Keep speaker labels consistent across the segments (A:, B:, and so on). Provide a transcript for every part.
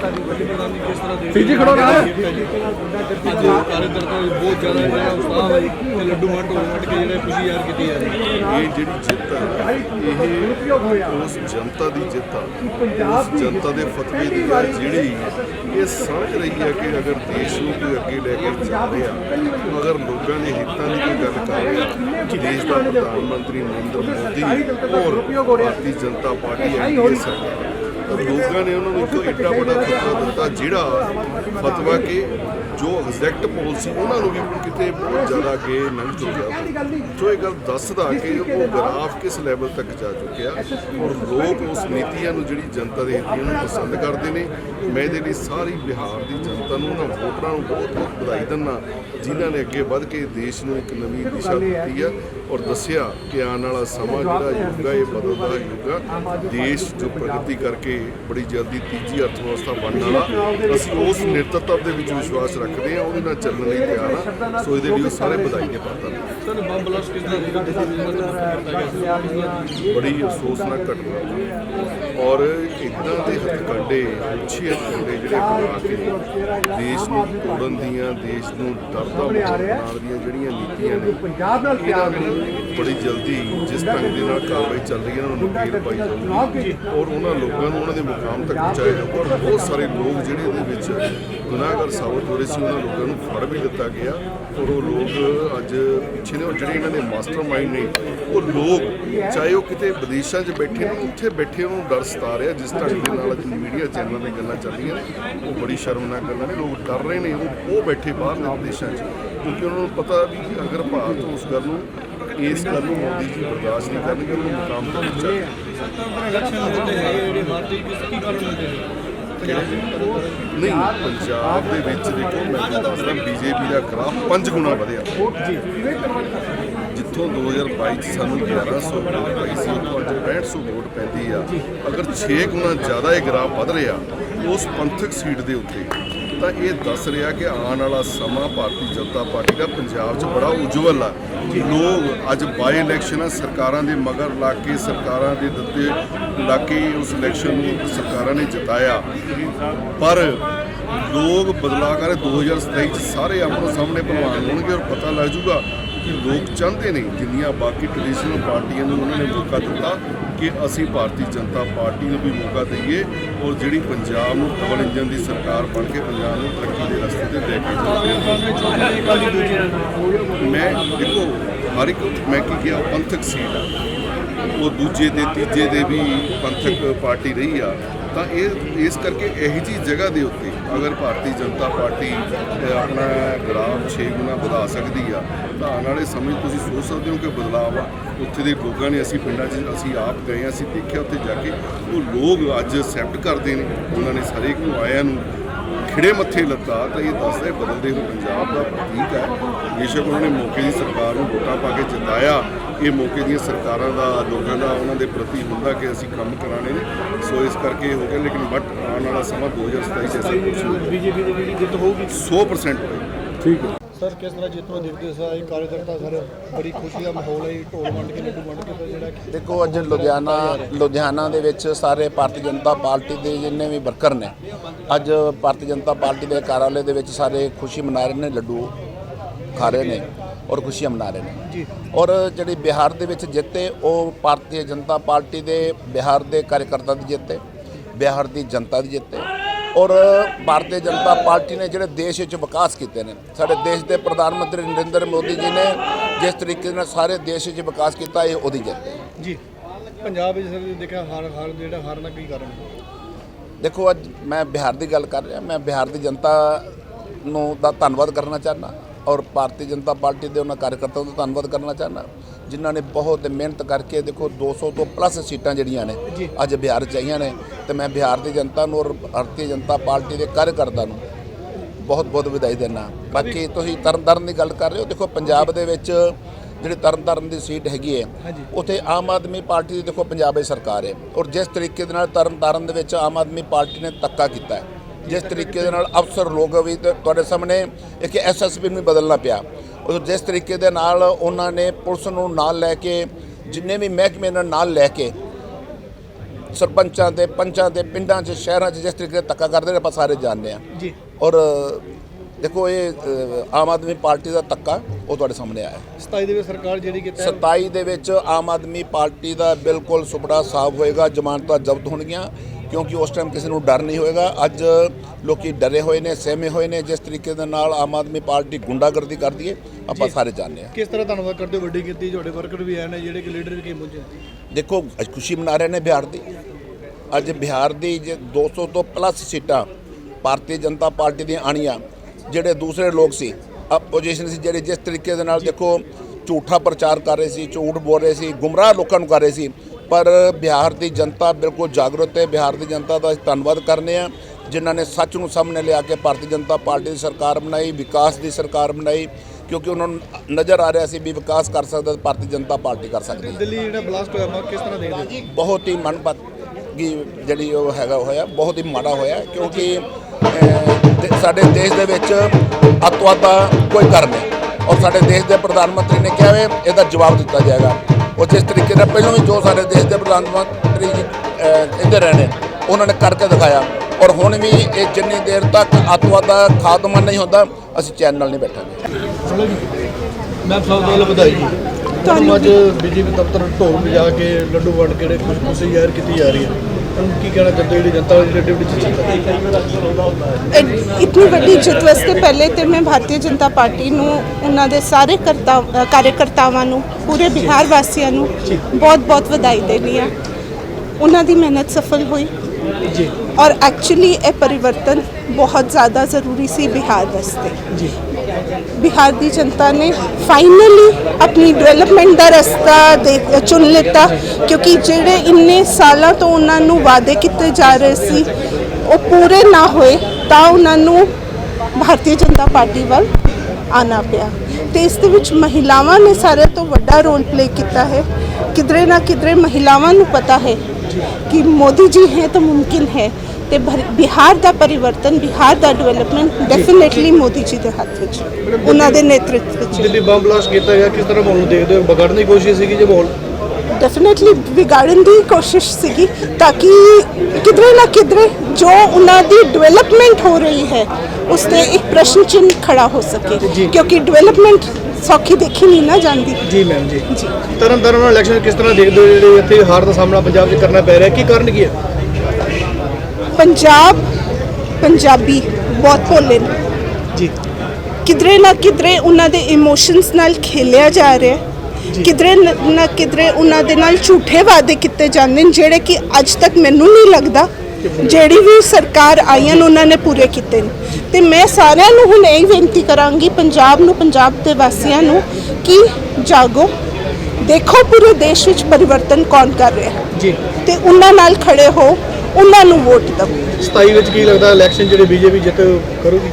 A: ਵੱਡੀ ਪ੍ਰਧਾਨ ਜੀ ਕਿਸ ਤਰ੍ਹਾਂ ਦੇ
B: ਜੀ ਖੜੋ ਨਾ।
A: ਅੱਜ ਕਾਰਜਕਰਤਾ ਬਹੁਤ ਜ਼ਿਆਦਾ ਜਿਹੜਾ ਉਤਸ਼ਾਹ ਹੈ ਤੇ ਲੱਡੂ ਵੰਡ ਵੰਡ ਕੇ ਜਿਹੜੇ ਖੁਸ਼ੀ ਯਾਰ ਕੀਤੀ ਹੈ।
C: ਇਹ ਜਿਹੜੀ ਜਿੱਤ ਹੈ ਇਹ ਉਸ ਜਨਤਾ ਦੀ ਜਿੱਤ ਆ। ਉਸ ਜਨਤਾ ਦੇ ਫਤਵੇ ਦੀ ਆ ਜਿਹੜੀ ਇਹ ਸਮਝ ਰਹੀ ਹੈ ਕਿ ਅਗਰ ਦੇਸ਼ ਨੂੰ ਕੋਈ ਅੱਗੇ ਲੈ ਕੇ ਚੱਲ ਰਿਹਾ ਅਗਰ ਲੋਕਾਂ ਦੇ ਹਿੱਤਾਂ ਦੀ ਕੋਈ ਗੱਲ ਕਰ ਰਿਹਾ ਦੇਸ਼ ਦਾ ਪ੍ਰਧਾਨ ਮੰਤਰੀ ਨਰਿੰਦਰ ਮੋਦੀ ਔਰ ਭਾਰਤੀ ਜਨਤਾ ਪਾਰਟੀ ਐਨਡੀਏ ਸਰਕਾਰ ਤਾਂ ਲੋਕਾਂ ਨੇ ਉਹਨਾਂ ਨੂੰ ਇੱਕ ਇੱਡਾ ਵੱਡਾ ਫਤਵਾ ਦਿੱਤਾ, ਜਿਹੜਾ ਫਤਵਾ ਕਿ ਜੋ ਐਗਜ਼ੈਕਟ ਪਾਲਿਸੀ ਉਹਨਾਂ ਨੂੰ ਵੀ ਕਿਤੇ ਬਹੁਤ ਜ਼ਿਆਦਾ ਅੱਗੇ ਲੰਘ ਚੁੱਕਿਆ ਜੋ ਇਹ ਗੱਲ ਦੱਸਦਾ ਕਿ ਉਹ ਗ੍ਰਾਫ ਕਿਸ ਲੈਵਲ ਤੱਕ ਜਾ ਚੁੱਕਿਆ। ਔਰ ਲੋਕ ਉਸ ਨੀਤੀਆਂ ਨੂੰ ਜਿਹੜੀ ਜਨਤਾ ਦੇ ਹਿੱਤਾਂ ਨੂੰ ਪਸੰਦ ਕਰਦੇ ਨੇ। ਮੈਂ ਇਹਦੇ ਲਈ ਸਾਰੀ ਬਿਹਾਰ ਦੀ ਜਨਤਾ ਨੂੰ, ਉਹਨਾਂ ਵੋਟਰਾਂ ਨੂੰ ਬਹੁਤ ਬਹੁਤ ਵਧਾਈ ਦਿੰਦਾ ਜਿਨ੍ਹਾਂ ਨੇ ਅੱਗੇ ਵੱਧ ਕੇ ਦੇਸ਼ ਨੂੰ ਇੱਕ ਨਵੀਂ ਦਿਸ਼ਾ ਦਿੱਤੀ ਆ। ਔਰ ਦੱਸਿਆ ਕਿ ਆਉਣ ਵਾਲਾ ਸਮਾਂ ਜਿਹੜਾ ਯੁੱਗ ਇਹ ਬਦਲਦਾ ਯੁੱਗ ਦੇਸ਼ ਜੋ ਪ੍ਰਗਤੀ ਕਰਕੇ ਬੜੀ ਜਲਦੀ ਤੀਜੀ ਅਰਥ ਵਿਵਸਥਾ ਬਣਨ ਵਾਲਾ ਅਸੀਂ ਉਸ ਨੇਤਰਤਵ ਦੇ ਵਿੱਚ ਵਿਸ਼ਵਾਸ ਰੱਖਦੇ ਹਾਂ ਉਹਦੇ ਨਾਲ ਚੱਲਣ ਲਈ ਤਿਆਰ ਆ। ਸੋ ਇਹਦੇ ਲਈ ਸਾਰੇ ਵਧਾਈ ਦੇ ਪਾਤਰ
A: ਸਰ ਬੰਬ ਬਲਾਸਟ ਕਿਸ ਤਰ੍ਹਾਂ
C: ਬੜੀ ਅਫਸੋਸਨਾਕ ਘਟਨਾ। ਔਰ ਇਦਾਂ ਦੇ ਹੱਥਕੰਡੇ ਅੱਛੇ ਹੱਥਕੰਡੇ ਜਿਹੜੇ ਬਣਾ ਕੇ ਦੇਸ਼ ਨੂੰ ਤੋੜਨ ਦੀਆਂ, ਦੇਸ਼ ਨੂੰ ਡਰਦਾ ਬਣਾਉਣ ਦੀਆਂ ਜਿਹੜੀਆਂ ਨੀਤੀਆਂ ਨੇ
B: ਪੰਜਾਬ ਨਾਲ
C: ਇਹਨਾਂ ਨੂੰ ਬੜੀ ਜਲਦੀ ਜਿਸ ਢੰਗ ਦੇ ਨਾਲ ਕਾਰਵਾਈ ਚੱਲ ਰਹੀ ਹੈ, ਉਹਨਾਂ ਨੂੰ ਨਕੀਲ ਪਾਈ ਜਾਊਗੀ। ਔਰ ਉਹਨਾਂ ਲੋਕਾਂ ਨੂੰ, ਉਹਨਾਂ ਦੇ ਮੁਕਾਮ ਤੱਕ ਪਹੁੰਚਾਇਆ ਜਾਊਗਾ। ਔਰ ਬਹੁਤ ਸਾਰੇ ਲੋਕ ਜਿਹੜੇ ਇਹਦੇ ਵਿੱਚ ਗੁਨਾਹਗਰ ਸਾਬਤ ਹੋ ਰਹੇ ਸੀ, ਉਹਨਾਂ ਲੋਕਾਂ ਨੂੰ ਫੜ ਵੀ ਦਿੱਤਾ ਗਿਆ। ਔਰ ਉਹ ਲੋਕ ਅੱਜ ਪਿੱਛੇ ਨੇ, ਔਰ ਜਿਹੜੇ ਇਹਨਾਂ ਦੇ ਮਾਸਟਰਮਾਈਂਡ ਨੇ, ਉਹ ਲੋਕ, ਚਾਹੇ ਉਹ ਕਿਤੇ ਵਿਦੇਸ਼ਾਂ 'ਚ ਬੈਠੇ ਨੇ, ਉੱਥੇ ਬੈਠੇ ਉਹਨੂੰ ਡਰ ਸਤਾ ਰਿਹਾ, ਜਿਸ ਢੰਗ ਦੇ ਨਾਲ ਅੱਜ ਮੀਡੀਆ ਚੈਨਲਾਂ ਤੇ ਗੱਲਾਂ ਚੱਲ ਨੇ ਉਹ ਬੜੀ ਸ਼ਰਮਨਾਕ ਗੱਲਾਂ ਨੇ, ਲੋਕ ਡਰ ਰਹੇ ਨੇ, ਉਹ ਉਹ ਬੈਠੇ ਬਾਹਰ ਨੇ ਵਿਦੇਸ਼ਾਂ 'ਚ, ਕਿਉਂਕਿ ਉਹਨਾਂ ਨੂੰ ਪਤਾ ਵੀ ਅਗਰ ਭਾਰਤ ਉਸ ਗੱਲ ਨੂੰ, ਇਸ ਗੱਲ ਨੂੰ ਮੋਦੀ ਜੀ ਬਰਦਾਸ਼ਤ ਨਹੀਂ ਕਰਨਗੇ ਉਹਨੂੰ ਮੁਕਾਮ ਤੱਕ ਪਹੁੰਚਾਉਣਗੇ
A: ਇਲੈਕਸ਼ਨ ਹੁੰਦੇ ਹੈਗੇ ਜਿਹੜੇ ਮਾਰਤੀ ਕਿਸ ਕੀ ਕਾਰਨ ਹੁੰਦੇ ਨੇ
C: ਨਹੀਂ, ਪੰਜਾਬ ਦੇ ਵਿੱਚ ਦੇਖੋ, ਮੈਂ ਦੱਸਦਾ ਬੀਜੇਪੀ ਦਾ ਗ੍ਰਾਫ ਪੰਜ ਗੁਣਾ ਵਧਿਆ। ਜਿੱਥੋਂ 2022 ਚ ਸਾਨੂੰ 1100 ਵੋਟ ਪਈ ਸੀ 6500 ਵੋਟ ਪੈਂਦੀ ਆ, ਅਗਰ 6 ਗੁਣਾ ਜ਼ਿਆਦਾ ਇਹ ਗ੍ਰਾਫ ਵੱਧ ਰਿਹਾ ਉਸ ਪੰਥਕ ਸੀਟ ਦੇ ਉੱਤੇ, ਤਾਂ ਇਹ ਦੱਸ ਰਿਹਾ ਕਿ ਆਉਣ ਵਾਲਾ ਸਮਾਂ ਭਾਰਤੀ ਜਨਤਾ ਪਾਰਟੀ ਦਾ ਪੰਜਾਬ 'ਚ ਬੜਾ ਉਜਵਲ ਆ ਲੋਕ ਅੱਜ ਬਾਈ ਇਲੈਕਸ਼ਨ ਆ, ਸਰਕਾਰਾਂ ਦੇ ਮਗਰ ਲਾ ਕੇ, ਸਰਕਾਰਾਂ ਦੇ ਦਿੱਤੇ ਲਾ ਕੇ ਉਸ ਇਲੈਕਸ਼ਨ ਨੂੰ ਸਰਕਾਰਾਂ ਨੇ ਜਿਤਾਇਆ। ਪਰ ਲੋਕ ਬਦਲਾਅ ਕਰੇ 2027 ਚ ਸਾਰੇ ਆਪੋ ਸਾਹਮਣੇ ਪ੍ਰਵਾਨ ਹੋਣਗੇ ਔਰ ਪਤਾ ਲੱਗ ਜੂਗਾ ਕਿ ਲੋਕ ਚਾਹੁੰਦੇ ਨੇ, ਜਿੰਨੀਆਂ ਬਾਕੀ ਟ੍ਰੈਡੀਸ਼ਨਲ ਪਾਰਟੀਆਂ ਨੂੰ ਉਹਨਾਂ ਨੇ ਮੌਕਾ ਦਿੱਤਾ, ਕਿ ਅਸੀਂ ਭਾਰਤੀ ਜਨਤਾ ਪਾਰਟੀ ਨੂੰ ਵੀ ਮੌਕਾ ਦਈਏ ਔਰ ਜਿਹੜੀ ਪੰਜਾਬ ਨੂੰ ਡਬਲ ਇੰਜਨ ਦੀ ਸਰਕਾਰ ਬਣ ਕੇ ਪੰਜਾਬ ਨੂੰ ਤਰੱਕੀ ਦੇ ਰਸਤੇ ਤੇ ਲੈ ਕੇ ਜਾਵੇ। ਮੈਂ ਦੇਖੋ, ਹਰ ਇੱਕ, ਮੈਂ ਕੀ ਕਿਹਾ, ਪੰਥਕ ਸੀਟ ਆ। ਉਹ ਦੂਜੇ ਦੇ, ਤੀਜੇ ਦੇ ਵੀ ਪੰਥਕ ਪਾਰਟੀ ਰਹੀ ਆ। ਤਾਂ ਇਹ, ਇਸ ਕਰਕੇ ਇਹੋ ਜੀ ਜਗ੍ਹਾ ਦੇ ਉੱਤੇ ਅਗਰ ਭਾਰਤੀ ਜਨਤਾ ਪਾਰਟੀ ਆਪਣਾ ਗ੍ਰਾਫ 6 ਗੁਣਾ ਵਧਾ ਸਕਦੀ ਆ, ਤਾਂ ਆਉਣ ਵਾਲੇ ਸਮੇਂ 'ਚ ਤੁਸੀਂ ਸੋਚ ਸਕਦੇ ਹੋ ਕਿ ਬਦਲਾਅ ਆ। ਉੱਥੇ ਦੇ ਲੋਕਾਂ ਨੇ ਅਸੀਂ ਪਿੰਡਾਂ 'ਚ ਅਸੀਂ ਆਪ ਗਏ ਹਾਂ ਅਸੀਂ ਦੇਖਿਆ ਉੱਥੇ ਜਾ ਕੇ ਉਹ ਲੋਕ ਅੱਜ ਐਕਸੈਪਟ ਕਰਦੇ ਨੇ। ਉਹਨਾਂ ਨੇ ਹਰੇਕ ਨੂੰ ਆਇਆਂ ਨੂੰ ਖਿੜੇ ਮੱਥੇ ਲੱਤਾ ਤਾਂ ਇਹ ਦੱਸਦਾ ਹੈ ਬਦਲਦੇ ਹੋਏ ਪੰਜਾਬ ਦਾ ਪ੍ਰਤੀਕ ਹੈ। ਬੇਸ਼ੱਕ ਉਹਨਾਂ ਨੇ ਮੌਕੇ ਦੀ ਸਰਕਾਰ ਨੂੰ ਵੋਟਾਂ ਪਾ ਕੇ ਜਿਤਾਇਆ। ਇਹ ਮੌਕੇ ਦੀਆਂ ਸਰਕਾਰਾਂ ਦਾ ਲੋਕਾਂ ਦਾ ਉਹਨਾਂ ਦੇ ਪ੍ਰਤੀ ਹੁੰਦਾ ਕਿ ਅਸੀਂ ਕੰਮ ਕਰਾਣੇ ਨੇ। ਸੋ ਇਸ ਕਰਕੇ ਹੋ ਗਿਆ ਲੇਕਿਨ ਬਟ ਆਉਣ ਵਾਲਾ ਸਮਾਂ 2027 ਚ ਐਸਾ ਕੁਝ
A: ਬੀਜੇਪੀ ਦੀ ਜਿਹੜੀ ਜਿੱਤ ਹੋਊਗੀ?
C: 100% ਹੋਏਗਾ
B: ਠੀਕ ਹੈ।
A: ਸਰ ਕਿਸ ਤਰ੍ਹਾਂ ਜਿੱਤ ਨੂੰ ਦੇਖਦੇ ਸਰ? ਇਹ ਕਾਰਜਕਰਤਾ ਸਰ ਬੜੀ ਖੁਸ਼ੀ ਦਾ ਮਾਹੌਲ ਹੈ ਢੋਲ ਵੰਡ ਕੇ ਲੱਡੂ ਵੰਡ ਕੇ ਜਿਹੜਾ
D: ਦੇਖੋ ਅੱਜ ਲੁਧਿਆਣਾ ਲੁਧਿਆਣਾ ਦੇ ਵਿੱਚ ਸਾਰੇ ਭਾਰਤੀ ਜਨਤਾ ਪਾਰਟੀ ਦੇ ਜਿੰਨੇ ਵੀ ਵਰਕਰ ਨੇ ਅੱਜ ਭਾਰਤੀ ਜਨਤਾ ਪਾਰਟੀ ਦੇ ਕਾਰਜਾਲੇ ਦੇ ਵਿੱਚ ਸਾਰੇ ਖੁਸ਼ੀ ਮਨਾ ਰਹੇ ਨੇ ਲੱਡੂ ਖਾ ਰਹੇ ਨੇ। ਔਰ ਖੁਸ਼ੀਆਂ ਮਨਾ ਰਹੇ ਨੇ।
A: ਜੀ।
D: ਔਰ ਜਿਹੜੀ ਬਿਹਾਰ ਦੇ ਵਿੱਚ ਜਿੱਤੇ ਉਹ ਭਾਰਤੀ ਜਨਤਾ ਪਾਰਟੀ ਦੇ ਬਿਹਾਰ ਦੇ ਕਾਰਜਕਰਤਾ ਦੀ ਜਿੱਤ ਬਿਹਾਰ ਦੀ ਜਨਤਾ ਦੀ ਜਿੱਤ। ਔਰ ਭਾਰਤੀ ਜਨਤਾ ਪਾਰਟੀ ਨੇ ਜਿਹੜੇ ਦੇਸ਼ ਵਿੱਚ ਵਿਕਾਸ ਕੀਤੇ ਨੇ ਸਾਡੇ ਦੇਸ਼ ਦੇ ਪ੍ਰਧਾਨ ਮੰਤਰੀ ਨਰਿੰਦਰ ਮੋਦੀ ਜੀ ਨੇ ਜਿਸ ਤਰੀਕੇ ਨਾਲ ਸਾਰੇ ਦੇਸ਼ ਵਿੱਚ ਵਿਕਾਸ ਕੀਤਾ ਇਹ ਉਹਦੀ ਜਿੱਤ ਹੈ।
A: ਜੀ। ਪੰਜਾਬ ਵਿੱਚ ਸਰ ਦੇਖਿਆ ਹਾਰ ਹਾਰ ਜਿਹੜਾ ਹਾਰਨ ਕੀ ਕਾਰਨ
D: ਦੇਖੋ ਅੱਜ ਮੈਂ ਬਿਹਾਰ ਦੀ ਗੱਲ ਕਰ ਰਿਹਾ ਮੈਂ ਬਿਹਾਰ ਦੀ ਜਨਤਾ ਨੂੰ ਦਾ ਧੰਨਵਾਦ ਕਰਨਾ ਚਾਹੁੰਦਾ। ਔਰ ਭਾਰਤੀ ਜਨਤਾ ਪਾਰਟੀ ਦੇ ਉਹਨਾਂ ਕਾਰਜਕਰਤਾਵਾਂ ਦਾ ਧੰਨਵਾਦ ਕਰਨਾ ਚਾਹੁੰਦਾ। ਜਿਨ੍ਹਾਂ ਨੇ ਬਹੁਤ ਮਿਹਨਤ ਕਰਕੇ ਦੇਖੋ 200 ਤੋਂ ਪਲੱਸ ਸੀਟਾਂ ਜਿਹੜੀਆਂ ਨੇ ਅੱਜ ਬਿਹਾਰ 'ਚ ਆਈਆਂ ਨੇ ਤੇ ਮੈਂ ਬਿਹਾਰ ਦੀ ਜਨਤਾ ਨੂੰ ਔਰ ਭਾਰਤੀ ਜਨਤਾ ਪਾਰਟੀ ਦੇ ਕਾਰਜਕਰਤਾ ਨੂੰ ਬਹੁਤ ਬਹੁਤ ਵਧਾਈ ਦਿੰਦਾ। ਬਾਕੀ ਤੁਸੀਂ ਤਰਨਤਾਰਨ ਦੀ ਗੱਲ ਕਰ ਰਹੇ ਹੋ ਦੇਖੋ ਪੰਜਾਬ ਦੇ ਵਿੱਚ ਜਿਹੜੀ ਤਰਨਤਾਰਨ ਦੀ ਸੀਟ ਹੈਗੀ ਹੈ ਉੱਥੇ ਆਮ ਆਦਮੀ ਪਾਰਟੀ ਦੀ ਦੇਖੋ ਪੰਜਾਬ ਦੀ ਸਰਕਾਰ ਹੈ। ਔਰ ਜਿਸ ਤਰੀਕੇ ਦੇ ਨਾਲ ਤਰਨਤਾਰਨ ਦੇ ਵਿੱਚ ਆਮ ਆਦਮੀ ਪਾਰਟੀ ਨੇ ਧੱਕਾ ਕੀਤਾ ਹੈ। ਜਿਸ ਤਰੀਕੇ ਦੇ ਨਾਲ ਅਫਸਰ ਲੋਕ ਵੀ ਤੁਹਾਡੇ ਸਾਹਮਣੇ ਇੱਕ ਐਸਐਸਪੀ ਨੂੰ ਬਦਲਣਾ ਪਿਆ। ਔਰ ਜਿਸ ਤਰੀਕੇ ਦੇ ਨਾਲ ਉਹਨਾਂ ਨੇ ਪੁਲਿਸ ਨੂੰ ਨਾਲ ਲੈ ਕੇ ਜਿੰਨੇ ਵੀ ਮਹਿਕਮੇ ਨਾਲ ਨਾਲ ਲੈ ਕੇ ਸਰਪੰਚਾਂ ਦੇ ਪੰਚਾਂ ਦੇ ਪਿੰਡਾਂ 'ਚ ਸ਼ਹਿਰਾਂ 'ਚ ਜਿਸ ਤਰੀਕੇ ਧੱਕਾ ਕਰਦੇ ਨੇ ਆਪਾਂ ਸਾਰੇ ਜਾਣਦੇ ਆ
A: ਜੀ।
D: ਔਰ ਦੇਖੋ ਇਹ ਆਮ ਆਦਮੀ ਪਾਰਟੀ ਦਾ ਧੱਕਾ ਉਹ ਤੁਹਾਡੇ ਸਾਹਮਣੇ ਆਇਆ
A: 27 ਦੇ ਵਿੱਚ ਸਰਕਾਰ ਜਿਹੜੀ ਕਿ ਤਹਿ
D: 27 ਦੇ ਵਿੱਚ ਆਮ ਆਦਮੀ ਪਾਰਟੀ ਦਾ ਬਿਲਕੁਲ ਸੁਪੜਾ ਸਾਫ਼ ਹੋਏਗਾ ਜ਼ਮਾਨਤਾਂ ਜ਼ਬਤ ਹੋਣਗੀਆਂ। ਕਿਉਂਕਿ ਉਸ ਟਾਈਮ ਕਿਸੇ ਨੂੰ ਡਰ ਨਹੀਂ ਹੋਏਗਾ। ਅੱਜ ਲੋਕੀ ਡਰੇ ਹੋਏ ਨੇ ਸਹਿਮੇ ਹੋਏ ਨੇ ਜਿਸ ਤਰੀਕੇ ਦੇ ਨਾਲ ਆਮ ਆਦਮੀ ਪਾਰਟੀ ਗੁੰਡਾਗਰਦੀ ਕਰਦੀ ਹੈ। ਆਪਾਂ ਸਾਰੇ ਜਾਣਦੇ ਹਾਂ।
A: ਕਿਸ ਤਰ੍ਹਾਂ ਧੰਨਵਾਦ ਕਰਦੇ ਹੋ ਵੱਡੀ ਕੀਤੀ ਤੁਹਾਡੇ ਵਰਕਰ ਵੀ ਆਏ ਨੇ ਜਿਹੜੇ ਕਿ ਲੀਡਰ ਵੀ ਕੀ ਪਹੁੰਚੇ
D: ਦੇਖੋ ਅੱਜ ਖੁਸ਼ੀ ਮਨਾ ਰਹੇ ਨੇ ਬਿਹਾਰ ਦੀ। ਅੱਜ ਬਿਹਾਰ ਦੀ ਜੇ 200 ਤੋਂ ਪਲੱਸ ਸੀਟਾਂ ਭਾਰਤੀ ਜਨਤਾ ਪਾਰਟੀ ਦੀਆਂ ਆਣੀਆਂ ਜਿਹੜੇ ਦੂਸਰੇ ਲੋਕ ਸੀ ਆਪੋਜੀਸ਼ਨ ਸੀ ਜਿਹੜੇ ਜਿਸ ਤਰੀਕੇ ਦੇ ਨਾਲ ਦੇਖੋ ਝੂਠਾ ਪ੍ਰਚਾਰ ਕਰ ਰਹੇ ਸੀ ਝੂਠ ਬੋਲ ਰਹੇ ਸੀ ਗੁੰਮਰਾਹ ਲੋਕਾਂ ਨੂੰ ਕਰ ਰਹੇ ਸੀ ਪਰ ਬਿਹਾਰ ਦੀ ਜਨਤਾ ਬਿਲਕੁਲ ਜਾਗਰੂਕ ਹੈ। ਬਿਹਾਰ ਦੀ ਜਨਤਾ ਦਾ ਧੰਨਵਾਦ ਕਰਨੇ ਆ ਜਿਨ੍ਹਾਂ ਨੇ ਸੱਚ ਨੂੰ ਸਾਹਮਣੇ ਲਿਆ ਕੇ ਭਾਰਤੀ ਜਨਤਾ ਪਾਰਟੀ ਦੀ ਸਰਕਾਰ ਬਣਾਈ ਵਿਕਾਸ ਦੀ ਸਰਕਾਰ ਬਣਾਈ ਕਿਉਂਕਿ ਉਹਨਾਂ ਨੂੰ ਨਜ਼ਰ ਆ ਰਿਹਾ ਸੀ ਵੀ ਵਿਕਾਸ ਕਰ ਸਕਦਾ ਭਾਰਤੀ ਜਨਤਾ ਪਾਰਟੀ ਕਰ ਸਕਦੀ ਹੈ।
A: ਦਿੱਲੀ ਜਿਹੜਾ ਬਲਾਸਟ ਹੋਇਆ ਮੈਂ ਕਿਸ ਤਰ੍ਹਾਂ ਦੇਖਦੇ ਹੋ?
D: ਬਹੁਤ ਹੀ ਮਨਪੱਗੀ ਜਿਹੜੀ ਉਹ ਹੈਗਾ ਹੋਇਆ ਬਹੁਤ ਹੀ ਮਾੜਾ ਹੋਇਆ ਕਿਉਂਕਿ ਸਾਡੇ ਦੇਸ਼ ਦੇ ਵਿੱਚ ਅੱਤਵਾਦ ਦਾ ਕੋਈ ਕਰ ਨਹੀਂ। ਔਰ ਸਾਡੇ ਦੇਸ਼ ਦੇ ਪ੍ਰਧਾਨ ਮੰਤਰੀ ਨੇ ਕਿਹਾ ਹੈ ਇਹਦਾ ਜਵਾਬ ਦਿੱਤਾ ਜਾਏਗਾ। ਉਹ ਜਿਸ ਤਰੀਕੇ ਨਾਲ ਪਹਿਲਾਂ ਵੀ ਜੋ ਸਾਡੇ ਦੇਸ਼ ਦੇ ਪ੍ਰਧਾਨ ਮੰਤਰੀ ਜੀ ਕਹਿੰਦੇ ਰਹੇ ਨੇ ਉਹਨਾਂ ਨੇ ਕਰਕੇ ਦਿਖਾਇਆ। ਔਰ ਹੁਣ ਵੀ ਇਹ ਜਿੰਨੀ ਦੇਰ ਤੱਕ ਅੱਤਵਾਦ ਦਾ ਖਾਤਮਾ ਨਹੀਂ ਹੁੰਦਾ ਅਸੀਂ ਚੈਨ ਨਾਲ ਨਹੀਂ ਬੈਠਾਂਗੇ।
A: ਮੈਂ ਸਭ ਤੋਂ ਪਹਿਲਾਂ ਵਧਾਈ ਜੀ। ਤੁਹਾਨੂੰ ਅੱਜ ਬੀਜੇਪੀ ਦਫ਼ਤਰ ਢੋਲ ਵਜਾ ਕੇ ਲੱਡੂ ਵੰਡ ਕੇ ਜਿਹੜੇ ਖੁਸ਼ ਖੁਸ਼ੀ ਜ਼ਾਹਿਰ ਕੀਤੀ ਜਾ ਰਹੀ ਹੈ। ਤੁਹਾਨੂੰ ਕੀ ਕਹਿਣਾ ਚਾਹੁੰਦੇ ਹੋ? ਜਿਹੜੀ ਜਨਤਾ ਜਿਹੜੀ ਡਿਪਟੀ
B: ਇ- ਇਤਨੀ ਵੱਡੀ ਜਿੱਤ ਵਾਸਤੇ ਪਹਿਲੇ ਤੇ ਮੈਂ ਭਾਰਤੀ ਜਨਤਾ ਪਾਰਟੀ ਨੂੰ ਉਹਨਾਂ ਦੇ ਸਾਰੇ ਕਰਤਾ ਕਾਰਜਕਰਤਾਵਾਂ ਨੂੰ ਪੂਰੇ ਬਿਹਾਰ ਵਾਸੀਆਂ ਨੂੰ ਬਹੁਤ ਬਹੁਤ ਵਧਾਈ ਦੇਣੀ ਆ। ਉਹਨਾਂ ਦੀ ਮਿਹਨਤ ਸਫਲ ਹੋਈ।
A: ਜੀ।
B: ਔਰ ਐਕਚੁਅਲੀ ਇਹ ਪਰਿਵਰਤਨ ਬਹੁਤ ਜ਼ਿਆਦਾ ਜ਼ਰੂਰੀ ਸੀ ਬਿਹਾਰ ਵਾਸਤੇ
A: ਜੀ
B: ਬਿਹਾਰ ਦੀ ਜਨਤਾ ਨੇ ਫਾਈਨਲੀ ਆਪਣੀ ਡਿਵੈਲਪਮੈਂਟ ਦਾ ਰਸਤਾ ਦੇ ਚੁਣ ਲਿੱਤਾ ਕਿਉਂਕਿ ਜਿਹੜੇ ਇੰਨੇ ਸਾਲਾਂ ਤੋਂ ਉਹਨਾਂ ਨੂੰ ਵਾਅਦੇ ਕੀਤੇ ਜਾ ਰਹੇ ਸੀ ਉਹ ਪੂਰੇ ਨਾ ਹੋਏ ਤਾਂ ਉਹਨਾਂ ਨੂੰ ਭਾਰਤੀ ਜਨਤਾ ਪਾਰਟੀ ਵੱਲ ਆਣਾ ਪਿਆ ਤੇ ਇਸ ਦੇ ਵਿੱਚ ਮਹਿਲਾਵਾਂ ਨੇ ਸਾਰੇ ਤੋਂ ਵੱਡਾ ਰੋਲ ਪਲੇ ਕੀਤਾ ਹੈ ਕਿਧਰੇ ਨਾ ਕਿਧਰੇ ਮਹਿਲਾਵਾਂ ਨੂੰ ਪਤਾ ਹੈ ਕਿ ਮੋਦੀ ਜੀ ਹੈ ਤਾਂ ਮੁਮਕਿਨ ਹੈ ਤੇ ਭਰ- ਬਿਹਾਰ ਦਾ ਪਰਿਵਰਤਨ ਬਿਹਾਰ ਦਾ ਡਿਵੈਲਪਮੈਂਟ ਡੈਫੀਨਿਟਲੀ ਮੋਦੀ ਜੀ ਦੇ ਹੱਥ ਵਿੱਚ ਉਹਨਾਂ ਦੇ ਨੇਤਰਤਵ ਵਿੱਚ।
A: ਦਿੱਲੀ ਬੰਬ ਬਲਾਸਟ ਕੀਤਾ ਗਿਆ ਕਿਸ ਤਰ੍ਹਾਂ ਮਾਹੌਲ ਨੂੰ ਦੇਖਦੇ ਹੋ? ਵਿਗਾੜਨ ਦੀ ਕੋਸ਼ਿਸ਼ ਸੀਗੀ ਜੇ ਮਾਹੌਲ?
B: ਡੈਫੀਨਿਟਲੀ ਵਿਗਾੜਨ ਦੀ ਕੋਸ਼ਿਸ਼ ਸੀਗੀ ਤਾਂ ਕਿ ਕਿਧਰੇ ਨਾ ਕਿਧਰੇ ਜੋ ਉਹਨਾਂ ਦੀ ਡਿਵੈਲਪਮੈਂਟ ਹੋ ਰਹੀ ਹੈ ਉਸ ਤੇ ਇੱਕ ਪ੍ਰਸ਼ਨ ਚਿੰਨ੍ਹ ਖੜਾ ਹੋ ਸਕੇ। ਕਿਉਂਕਿ ਡਿਵੈਲਪਮੈਂਟ ਸੌਖੀ ਦੇਖੀ ਨਹੀਂ ਨਾ ਜਾਂਦੀ।
A: ਜੀ ਮੈਮ ਜੀ। ਤਰਨ ਤਾਰਨ ਇਲੈਕਸ਼ਨ ਕਿਸ ਤਰ੍ਹਾਂ ਦੇਖਦੇ ਹੋ? ਜਿਹੜੇ ਇੱਥੇ ਹਾਰ ਦਾ ਸਾਹਮਣਾ ਪੰਜਾਬ 'ਚ ਕਰਨਾ ਪੈ ਰਿਹਾ ਕੀ ਕਾਰਨ ਕੀ ਹੈ?
B: ਪੰਜਾਬ ਪੰਜਾਬੀ ਬਹੁਤ ਭੋਲੇ ਨੇ।
A: ਜੀ।
B: ਕਿਧਰੇ ਨਾ ਕਿਧਰੇ ਉਹਨਾਂ ਦੇ ਇਮੋਸ਼ਨਸ ਨਾਲ ਖੇਲਿਆ ਜਾ ਰਿਹਾ ਹੈ। ਕਿਧਰੇ ਨ- ਕਿਧਰੇ ਉਹਨਾਂ ਦੇ ਨਾਲ ਝੂਠੇ ਵਾਅਦੇ ਕੀਤੇ ਜਾਂਦੇ ਨੇ ਜਿਹੜੇ ਕਿ ਅੱਜ ਤੱਕ ਮੈਨੂੰ ਨਹੀਂ ਲੱਗਦਾ ਜਿਹੜੀ ਵੀ ਸਰਕਾਰ ਆਈਆਂ ਨੇ ਉਹਨਾਂ ਨੇ ਪੂਰੇ ਕੀਤੇ ਨੇ। ਤੇ ਮੈਂ ਸਾਰਿਆਂ ਨੂੰ ਹੁਣ ਇਹ ਬੇਨਤੀ ਕਰਾਂਗੀ ਪੰਜਾਬ ਨੂੰ ਪੰਜਾਬ ਦੇ ਵਾਸੀਆਂ ਨੂੰ ਕਿ ਜਾਗੋ ਦੇਖੋ ਪੂਰੇ ਦੇਸ਼ ਵਿੱਚ ਪਰਿਵਰਤਨ ਕੌਣ ਕਰ ਰਿਹਾ ਹੈ।
A: ਜੀ।
B: ਤੇ ਉਹਨਾਂ ਨਾਲ ਖੜੇ ਹੋ ਉਹਨਾਂ ਨੂੰ ਵੋਟ ਦਿਓ।
A: 27 ਵਿੱਚ ਕੀ ਲੱਗਦਾ ਇਲੈਕਸ਼ਨ ਜਿਹੜੇ ਬੀਜੇਪੀ ਜਿੱਤ ਕਰੂਗੀ?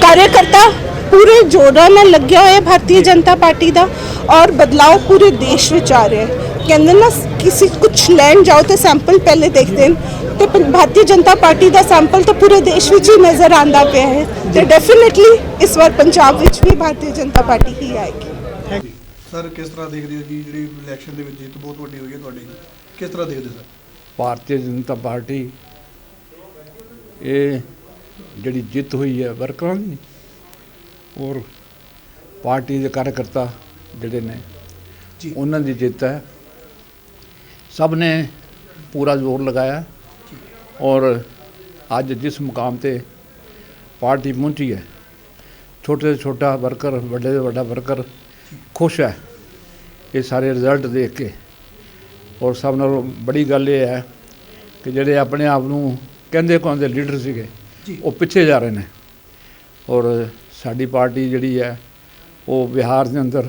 B: ਕਾਰਜਕਰਤਾ ਪੂਰੇ ਜੋਰਾਂ ਨਾਲ ਲੱਗਿਆ ਹੋਇਆ ਭਾਰਤੀ ਜਨਤਾ ਪਾਰਟੀ ਦਾ ਔਰ ਬਦਲਾਅ ਪੂਰੇ ਦੇਸ਼ ਵਿੱਚ ਆ ਰਿਹਾ ਹੈ। ਕਹਿੰਦੇ ਨਾ ਕਿਸੇ ਕੁਝ ਲੈਣ ਜਾਓ ਤੇ ਸੈਂਪਲ ਪਹਿਲੇ ਦੇਖਦੇ ਨੇ। ਤੇ ਭਾਰਤੀ ਜਨਤਾ ਪਾਰਟੀ ਦਾ ਸੈਂਪਲ ਤਾਂ ਪੂਰੇ ਦੇਸ਼ ਵਿੱਚ ਹੀ ਨਜ਼ਰ ਆਂਦਾ ਪਿਆ ਹੈ ਤੇ ਡੈਫੀਨਿਟਲੀ ਇਸ ਵਾਰ ਪੰਜਾਬ ਵਿੱਚ ਵੀ ਭਾਰਤੀ ਜਨਤਾ ਪਾਰਟੀ ਹੀ ਆਏਗੀ।
A: ਸਰ ਕਿਸ ਤਰ੍ਹਾਂ ਦੇਖਦੇ ਹੋ ਜੀ ਜਿਹੜੀ ਇਲੈਕਸ਼ਨ ਦੇ ਵਿੱਚ ਜਿੱਤ ਬਹੁਤ ਵੱਡੀ ਹੋਈ ਹੈ ਤੁਹਾਡੀ? ਕਿਸ ਤਰ੍ਹਾਂ ਦੇਖਦੇ ਸਰ?
E: ਭਾਰਤੀ ਜਨਤਾ ਪਾਰਟੀ ਇਹ ਜਿਹੜੀ ਜਿੱਤ ਹੋਈ ਹੈ ਵਰਕਰਾਂ ਦੀ ਔਰ ਪਾਰਟੀ ਦੇ ਕਾਰਜਕਰਤਾ ਜਿਹੜੇ ਨੇ
A: ਜੀ।
E: ਉਹਨਾਂ ਦੀ ਜਿੱਤ ਹੈ। ਸਭ ਨੇ ਪੂਰਾ ਜ਼ੋਰ ਲਗਾਇਆ ਔਰ ਅੱਜ ਜਿਸ ਮੁਕਾਮ ਤੇ ਪਾਰਟੀ ਪਹੁੰਚੀ ਹੈ ਛੋਟੇ ਤੋਂ ਛੋਟਾ ਵਰਕਰ ਵੱਡੇ ਤੋਂ ਵੱਡਾ ਵਰਕਰ ਖੁਸ਼ ਹੈ। ਇਹ ਸਾਰੇ ਰਿਜ਼ਲਟ ਦੇਖ ਕੇ ਔਰ ਸਭ ਨਾਲੋਂ ਬੜੀ ਗੱਲ ਇਹ ਹੈ ਕਿ ਜਿਹੜੇ ਆਪਣੇ ਆਪ ਨੂੰ ਕਹਿੰਦੇ ਕਹਾਉਂਦੇ ਲੀਡਰ ਸੀਗੇ। ਉਹ ਪਿੱਛੇ ਜਾ ਰਹੇ ਨੇ ਔਰ ਸਾਡੀ ਪਾਰਟੀ ਜਿਹੜੀ ਹੈ ਉਹ ਬਿਹਾਰ ਦੇ ਅੰਦਰ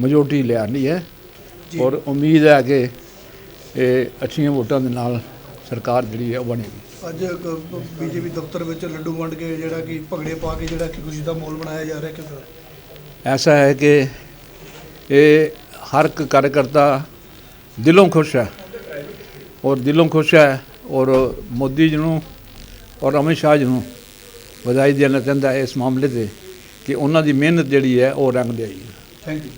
E: ਮੈਜੋਰਟੀ ਲਿਆ ਲਈ ਹੈ। ਔਰ ਉਮੀਦ ਹੈ ਕਿ ਇਹ ਅੱਛੀਆਂ ਵੋਟਾਂ ਦੇ ਨਾਲ ਸਰਕਾਰ ਜਿਹੜੀ ਹੈ ਉਹ ਬਣੇਗੀ
A: ਅੱਜ ਬੀਜੇਪੀ ਦਫ਼ਤਰ ਵਿੱਚ ਲੱਡੂ ਵੰਡ ਕੇ ਜਿਹੜਾ ਕਿ ਭਗੜੇ ਪਾ ਕੇ ਜਿਹੜਾ ਕਿ ਖੁਸ਼ੀ ਦਾ ਮਾਹੌਲ ਬਣਾਇਆ ਜਾ ਰਿਹਾ ਤਰ੍ਹਾਂ
E: ਐਸਾ ਹੈ ਕਿ ਇਹ ਹਰ ਇੱਕ ਕਾਰਜਕਰਤਾ ਦਿਲੋਂ ਖੁਸ਼ ਹੈ। ਔਰ ਦਿਲੋਂ ਖੁਸ਼ ਹੈ ਔਰ ਮੋਦੀ ਜੀ ਨੂੰ ਔਰ ਅਮਿਤ ਸ਼ਾਹ ਜੀ ਨੂੰ ਵਧਾਈ ਦੇਣਾ ਚਾਹੁੰਦਾ ਇਸ ਮਾਮਲੇ ਤੇ ਕਿ ਉਹਨਾਂ ਦੀ ਮਿਹਨਤ ਜਿਹੜੀ ਹੈ ਉਹ ਰੰਗ ਲਿਆਈ ਹੈ।
A: Thank you